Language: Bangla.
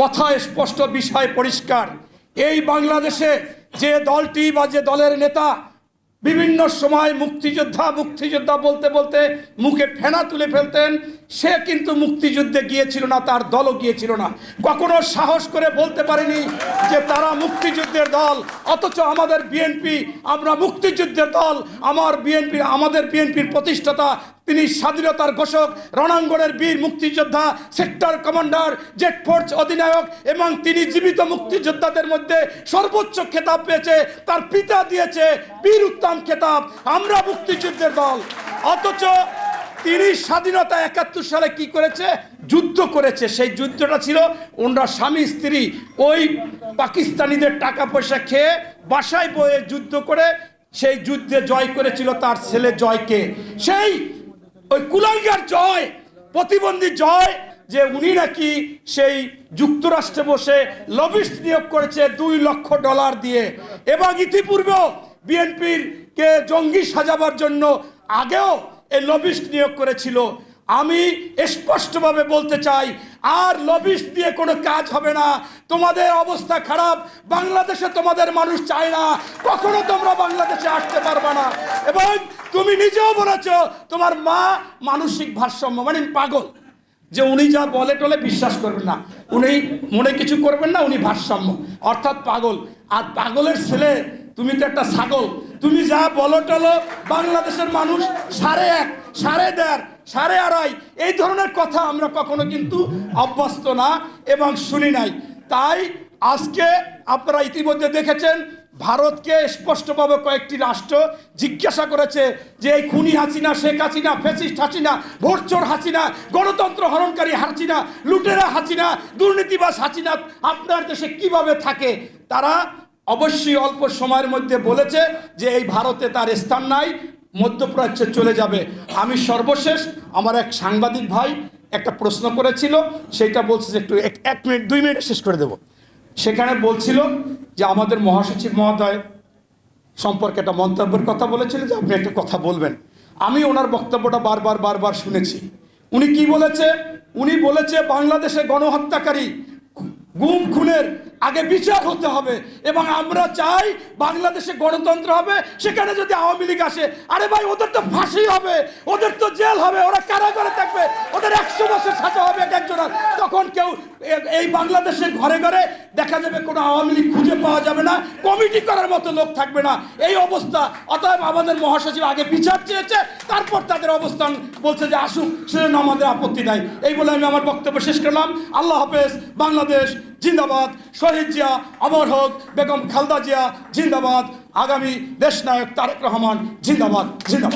কথা স্পষ্ট, বিষয় পরিষ্কার। এই বাংলাদেশে যে দলটি বা যে দলের নেতা বিভিন্ন সময় মুক্তিযোদ্ধা মুক্তিযোদ্ধা বলতে বলতে মুখে ফেনা তুলে ফেলতেন, সে কিন্তু মুক্তিযুদ্ধে গিয়েছিল না, তার দলও গিয়েছিল না। কখনো সাহস করে বলতে পারেনি যে তারা মুক্তিযুদ্ধের দল অথচ আমাদের বিএনপি, আমরা মুক্তিযুদ্ধের দল, আমার বিএনপি, আমাদের বিএনপির প্রতিষ্ঠাতা, তিনি স্বাধীনতার ঘোষক, রণাঙ্গনের বীর মুক্তিযোদ্ধা, সেক্টর কমান্ডার জেট ফোর্স অধিনায়ক, এবং তিনি জীবিত মুক্তিযোদ্ধাদের মধ্যে সর্বোচ্চ খেতাব পেয়েছে, তার পিতা দিয়েছে বীর উত্তম খেতাব। আমরা মুক্তিযুদ্ধের দল। অথচ তিনি স্বাধীনতা একাত্তর সালে কি করেছে? যুদ্ধ করেছে। সেই যুদ্ধটা ছিল ওনারা স্বামী, স্ত্রী ওই পাকিস্তানিদের টাকা পয়সা খেয়ে বাসায় বয়ে যুদ্ধ করে সেই যুদ্ধে জয় করেছিল তার ছেলে জয়কে। সেই ওই কুলাঙ্গার জয়, প্রতিবন্ধী জয় যে উনি নাকি সেই যুক্তরাষ্ট্রে বসে লবিস্ট নিয়োগ করেছে দুই লক্ষ ডলার দিয়ে। এবং ইতিপূর্বেও বিএনপির কে জঙ্গি সাজাবার জন্য আগেও এই লবিস্ট নিয়োগ করেছিল। আমি স্পষ্টভাবে বলতে চাই, আর লবিস্ট দিয়ে কোনো কাজ হবে না। তোমাদের অবস্থা খারাপ, বাংলাদেশে তোমাদের মানুষ চায় না। কখনো তোমরা বাংলাদেশে আসতে পারবে না। এবং তুমি নিজেও বলেছ, তোমার মা মানসিক ভারসাম্য মানে পাগল। যে উনি যা বলে টলে বিশ্বাস করবেন না। উনি মনে কিছু করবেন না, উনি ভারসাম্য। অর্থাৎ পাগল। আর পাগলের ছেলে, তুমি তো একটা ছাগল। তুমি যা বলো টলো, বাংলাদেশের মানুষ সাড়ে এক, সাড়ে দেড়, সাড়ে আড়াই, এই ধরনের কথা আমরা কখনো কিন্তু অভ্যস্ত না এবং শুনি নাই। তাই আজকে আপনারা ইতিমধ্যে দেখেছেন, ভারতকে স্পষ্টভাবে কয়েকটি রাষ্ট্র জিজ্ঞাসা করেছে যে এই খুনি হাসিনা, শেখ হাসিনা ফেসিস্ট হাসিনা, ভোটচোর হাসিনা, গণতন্ত্র হরণকারী হাসিনা, লুটেরা হাসিনা দুর্নীতিবাস হাসিনা আপনার দেশে কীভাবে থাকে? তারা অবশ্যই অল্প সময়ের মধ্যে বলেছে যে এই ভারতে তার স্থান নাই, মধ্যপ্রাচ্যে চলে যাবে। আমি সর্বশেষ আমার এক সাংবাদিক ভাই একটা প্রশ্ন করেছিল সেটা বলছে যে একটু এক- মিনিট, দুই মিনিটে শেষ করে দেবো। সেখানে বলছিল যে আমাদের মহাসচিব মহোদয় সম্পর্কে একটা মন্তব্যের কথা বলেছিল যে আপনি একটা কথা বলবেন। আমি ওনার বক্তব্যটা বারবার বারবার শুনেছি। উনি কি বলেছে? উনি বলেছে বাংলাদেশে গণহত্যাকারী গুম, খুনের আগে বিচার হতে হবে এবং আমরা চাই বাংলাদেশে গণতন্ত্র হবে। সেখানে যদি আওয়ামী লীগ আসে, আরে ভাই, ওদের তো ফাঁসি হবে, ওদের তো জেল হবে, ওরা কারাগারে থাকবে, ওদের একশো বছর সাজা হবে এক একজনের তখন কেউ এই বাংলাদেশের ঘরে ঘরে দেখা যাবে কোনো আওয়ামী লীগ খুঁজে পাওয়া যাবে না, কমিটি করার মতো লোক থাকবে না। এই অবস্থা, অতএব আমাদের মহাসচিব আগে বিচার চেয়েছে, তারপর তাদের অবস্থান বলছে যে আসুক, সেজন্য আমাদের আপত্তি নাই। এই বলে আমি আমার বক্তব্য শেষ করলাম। আল্লাহ হাফেজ, বাংলাদেশ জিন্দাবাদ। শহীদ জিয়া অমর হোক, বেগম খালদা জিয়া, জিন্দাবাদ। আগামী দেশ নায়ক তারেক রহমান, জিন্দাবাদ জিন্দাবাদ।